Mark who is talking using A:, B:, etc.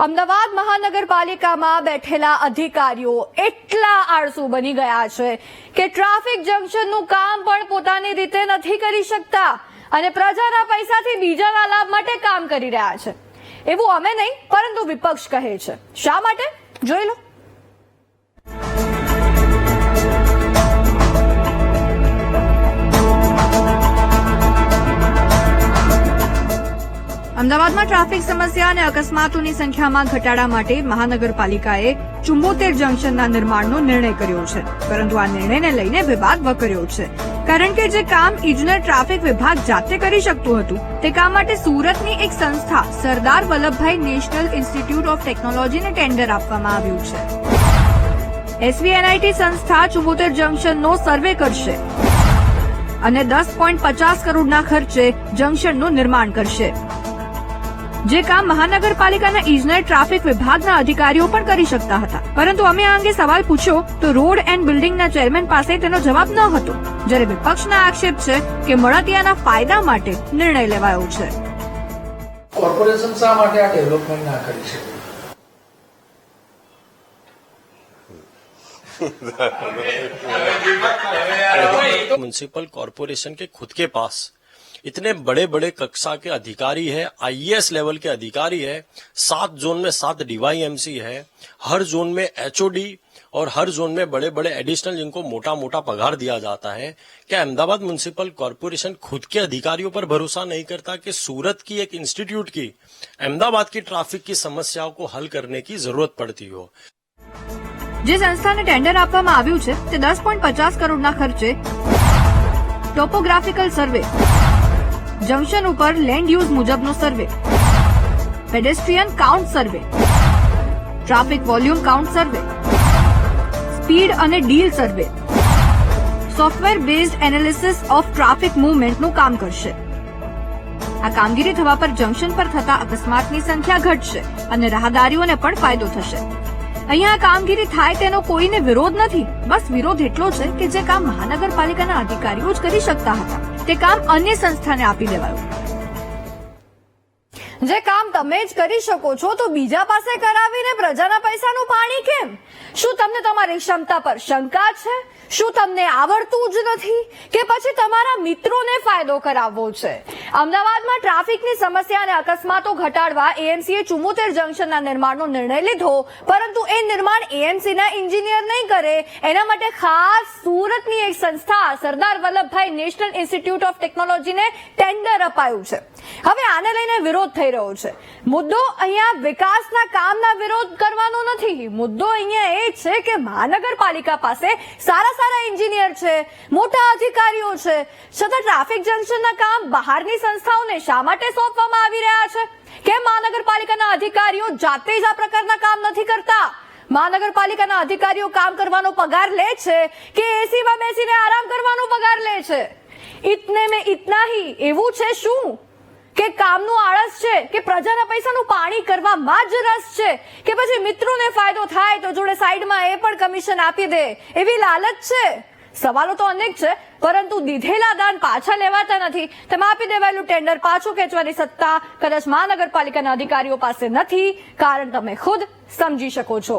A: અમદાવાદ મહાનગરપાલિકામાં બેઠેલા અધિકારીઓ એટલા આળસુ બની ગયા છે કે ટ્રાફિક જંકશનનું કામ પણ પોતાની રીતે નથી કરી શકતા અને પ્રજાના પૈસાથી બીજાના લાભ માટે કામ કરી રહ્યા છે. એવું અમે નહીં, પરંતુ વિપક્ષ કહે છે. શા માટે? જોઈ લો. અમદાવાદમાં ટ્રાફિક સમસ્યા અને અકસ્માતોની સંખ્યામાં ઘટાડા માટે મહાનગરપાલિકાએ ચુંબોતેર જંકશનના નિર્માણનો નિર્ણય કર્યો છે. પરંતુ આ નિર્ણયને લઈને વિવાદ વકર્યો છે. કારણ કે જે કામ ઇજનેર ટ્રાફિક વિભાગ જાતે કરી શકતું હતું, તે કામ માટે સુરતની એક સંસ્થા, Sardar Vallabhbhai national institute of ટેકનોલોજીને ટેન્ડર આપવામાં આવ્યું છે. એસવીએનઆઈટી સંસ્થા ચુંબોતેર જંકશનનો સર્વે કરશે અને દસ પોઈન્ટ પચાસ કરોડના ખર્ચે જંકશનનું નિર્માણ કરશે. જે કામ મહાનગરપાલિકાના ઇજનેર ટ્રાફિક વિભાગના અધિકારીઓ પણ કરી શકતા હતા પરંતુ અમે આ અંગે સવાલ પૂછ્યો તો રોડ એન્ડ બિલ્ડિંગના ચેરમેન પાસે તેનો જવાબ ન હતો જ્યારે વિપક્ષના આક્ષેપ છે કે મળતિયાના ફાયદા માટે નિર્ણય લેવાયો છે
B: કોર્પોરેશન શા માટે આ ડેવલપમેન્ટ ના કરી શકે
C: म्यूनसिपल कॉरपोरेशन के खुद के पास इतने बड़े बड़े कक्षा के अधिकारी है आईएएस लेवल के अधिकारी है सात जोन में सात डीवाईएमसी है हर जोन में एचओडी और हर जोन में बड़े बड़े एडिशनल जिनको मोटा मोटा पगार दिया जाता है क्या अहमदाबाद म्यूनसिपल कॉरपोरेशन खुद के अधिकारियों पर भरोसा नहीं करता कि सूरत की एक इंस्टीट्यूट की अहमदाबाद की ट्रैफिक की समस्याओं को हल करने की जरूरत पड़ती हो
A: જે સંસ્થાને ટેન્ડર આપવામાં આવ્યું છે તે દસ પોઈન્ટ પચાસ કરોડના ખર્ચે ટોપોગ્રાફિકલ સર્વે જંકશન ઉપર લેન્ડ યુઝ મુજબનો survey pedestrian count survey traffic volume count survey speed અને delay survey software based analysis of traffic મૂવમેન્ટનું કામ કરશે. આ કામગીરી થવા પર જંકશન પર થતા અકસ્માતની સંખ્યા ઘટશે અને રાહદારીઓને પણ ફાયદો થશે. અહીંયા આ કામગીરી થાય તેનો કોઈને વિરોધ નથી. બસ વિરોધ એટલો છે કે જે કામ મહાનગરપાલિકાના અધિકારીઓ જ કરી શકતા હતા. તે કામ અન્ય સંસ્થાને આપી દેવાયું. જે કામ તમે જ કરી શકો છો તો બીજા પાસે કરાવીને પ્રજાના પૈસાનું પાણી કેમ? શું તમને તમારી ક્ષમતા પર શંકા છે? શું તમને આવડતું જ નથી? કે પછી તમારા મિત્રોને ફાયદો કરાવવો છે? અમદાવાદમાં ટ્રાફિકની સમસ્યા અને અકસ્માતો ઘટાડવા એએમસીએ ચુમ્મોતેર જંકશનના નિર્માણનો નિર્ણય લીધો. પરંતુ એ નિર્માણ એએમસીના એન્જિનિયર નહીં કરે. એના માટે ખાસ સુરતની એક સંસ્થા, Sardar Vallabhbhai national institute of ટેકનોલોજીને ટેન્ડર અપાયું છે. હવે આને લઈને વિરોધ થઈ રહ્યો છે. મુદ્દો અહીંયા વિકાસના કામના વિરોધ કરવાનો નથી. મુદ્દો અહીંયા એ છે કે મહાનગરપાલિકા પાસે સારા સારા એન્જિનિયર છે, મોટા અધિકારીઓ છે. છતાં ટ્રાફિક જંકશનના કામ બહારની સંસ્થાઓને શા માટે સોંપવામાં આવી રહ્યા છે? કે મહાનગરપાલિકાના અધિકારીઓ જાતે જ આ પ્રકારના કામ નથી કરતા? મહાનગરપાલિકાના અધિકારીઓ કામ કરવાનો પગાર લે છે કે એસીમાં બેસીને આરામ કરવાનો પગાર લે છે? ઇતને મેં ઇતના હી. એવું છે શું? કે કામનું આળસ છે, કે પ્રજાના પૈસાનું પાણી કરવામાં જ રસ છે, કે પછી મિત્રોને ફાયદો થાય તો જોડે સાઈડમાં એ પણ કમિશન આપી દે, એવી લાલચ છે? સવાલો તો અનેક છે, પરંતુ દીધેલા દાન પાછા લેવાતા નથી. તેમાં આપી દેવાયેલું ટેન્ડર પાછું ખેંચવાની સત્તા કદાચ મહાનગરપાલિકાના અધિકારીઓ પાસે નથી. કારણ તમે ખુદ સમજી શકો છો.